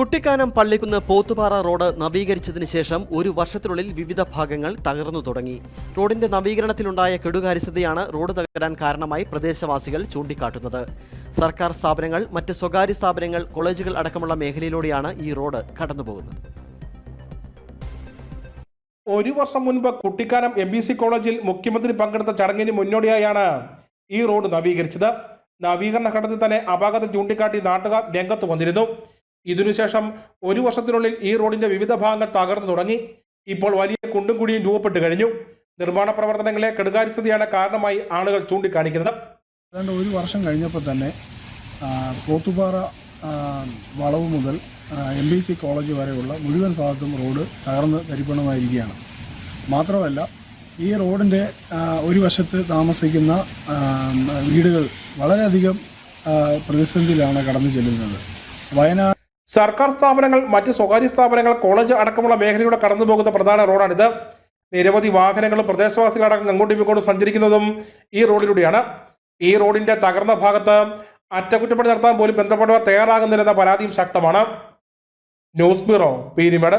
Kuttikkanam Pallikkunnu Pothupara road നവീകരിച്ചതിന് ശേഷം ഒരു വർഷത്തിനുള്ളിൽ വിവിധ ഭാഗങ്ങൾ തകർന്നു തുടങ്ങി. റോഡിന്റെ നവീകരണത്തിലുണ്ടായ കെടുകാര്യസ്ഥതയാണ് റോഡ് തകരാൻ കാരണമായി പ്രദേശവാസികൾ ചൂണ്ടിക്കാട്ടുന്നത്. സർക്കാർ സ്ഥാപനങ്ങൾ മറ്റ് സ്വകാര്യ സ്ഥാപനങ്ങൾ കോളേജുകൾ അടക്കമുള്ള മേഖലയിലൂടെയാണ് ഈ റോഡ് കടന്നുപോകുന്നത്. ഒരു വർഷം മുൻപ് കുട്ടിക്കാനം എം കോളേജിൽ മുഖ്യമന്ത്രി പങ്കെടുത്ത ചടങ്ങിന് മുന്നോടിയായാണ് ഈ റോഡ് നവീകരിച്ചത്. നവീകരണ ഘട്ടത്തിൽ തന്നെ അപാകത ചൂണ്ടിക്കാട്ടി നാട്ടുകാർ രംഗത്ത് വന്നിരുന്നു. ഇതിനുശേഷം ഒരു വർഷത്തിനുള്ളിൽ ഈ റോഡിന്റെ വിവിധ ഭാഗങ്ങൾ തകർന്നു തുടങ്ങി. ഇപ്പോൾ വലിയ കുണ്ടും കുടിയും രൂപപ്പെട്ടു കഴിഞ്ഞു. നിർമ്മാണ പ്രവർത്തനങ്ങളെ കെടുകാര്യസ്ഥതയാണ് കാരണമായി ആളുകൾ ചൂണ്ടിക്കാണിക്കുന്നത്. ഏതാണ്ട് ഒരു വർഷം കഴിഞ്ഞപ്പോൾ തന്നെ പോത്തുപാറ വളവ് മുതൽ എം ബി സി കോളേജ് വരെയുള്ള മുഴുവൻ ഭാഗത്തും റോഡ് തകർന്ന് തരിപ്പണമായിരിക്കുകയാണ്. മാത്രമല്ല ഈ റോഡിന്റെ ഒരു വശത്ത് താമസിക്കുന്ന വീടുകൾ വളരെയധികം പ്രതിസന്ധിയിലാണ് കടന്നു ചെല്ലുന്നത് വയനാട് സർക്കാർ സ്ഥാപനങ്ങൾ മറ്റ് സ്വകാര്യ സ്ഥാപനങ്ങൾ കോളേജ് അടക്കമുള്ള മേഖലയിലൂടെ കടന്നുപോകുന്ന പ്രധാന റോഡാണിത്. നിരവധി വാഹനങ്ങളും പ്രദേശവാസികളടക്കം അങ്ങോട്ടും ഇങ്ങോട്ടും സഞ്ചരിക്കുന്നതും ഈ റോഡിലൂടെയാണ്. ഈ റോഡിന്റെ തകർന്ന ഭാഗത്ത് അറ്റകുറ്റപ്പണി നടത്താൻ പോലും ബന്ധപ്പെട്ടവർ തയ്യാറാകുന്നില്ലെന്ന പരാതിയും ശക്തമാണ്. News bureau Peermade.